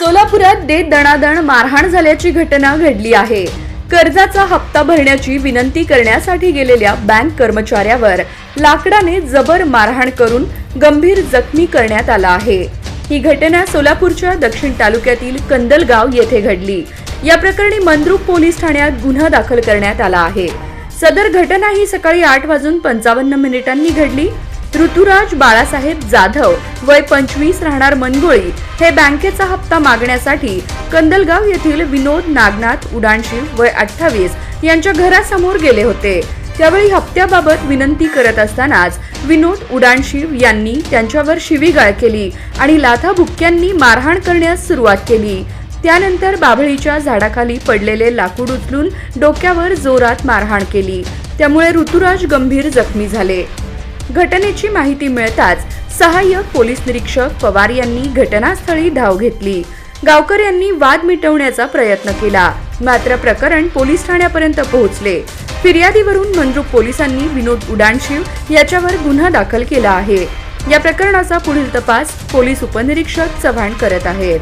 सोलापुरात देत दणादण मारहाण झाल्याची घटना घडली आहे. कर्जाचा हप्ता भरण्याची विनंती करण्यासाठी गेलेल्या बँक कर्मचाऱ्यावर लाकडाने जबर मारहाण करून गंभीर जखमी करण्यात आला आहे. ही घटना सोलापूरच्या दक्षिण तालुक्यातील कंदलगाव येथे घडली. या प्रकरणी मंद्रुप पोलीस ठाण्यात गुन्हा दाखल करण्यात आला आहे. सदर घटना ही सकाळी आठ वाजून पंचावन्न मिनिटांनी घडली. ऋतुराज बाळासाहेब जाधव वय पंचवीस राहणार मनगोळी हे बँकेचा हप्ता मागण्यासाठी कंदलगाव येथील विनोद नागनाथ उडाणशिव वय अठ्ठावीस यांच्या घरासमोर गेले होते. त्यावेळी हप्त्याबाबत विनंती करत असतानाच विनोद उडाणशिव यांनी त्यांच्यावर शिवीगाळ केली आणि लाथाबुक्क्यांनी मारहाण करण्यास सुरुवात केली. त्यानंतर बाभळीच्या झाडाखाली पडलेले लाकूड उचलून डोक्यावर जोरात मारहाण केली. त्यामुळे ऋतुराज गंभीर जखमी झाले. घटनेची माहिती मिळताच सहाय्यक पोलीस निरीक्षक पवार यांनी घटनास्थळी धाव घेतली. गावकऱ्यांनी वाद मिटवण्याचा प्रयत्न केला. मात्र प्रकरण पोलीस ठाण्यापर्यंत पोहोचले. फिर्यादीवरून मंद्रुप पोलिसांनी विनोद उडाणशीव याच्यावर गुन्हा दाखल केला आहे. या प्रकरणाचा पुढील तपास पोलीस उपनिरीक्षक चव्हाण करत आहेत.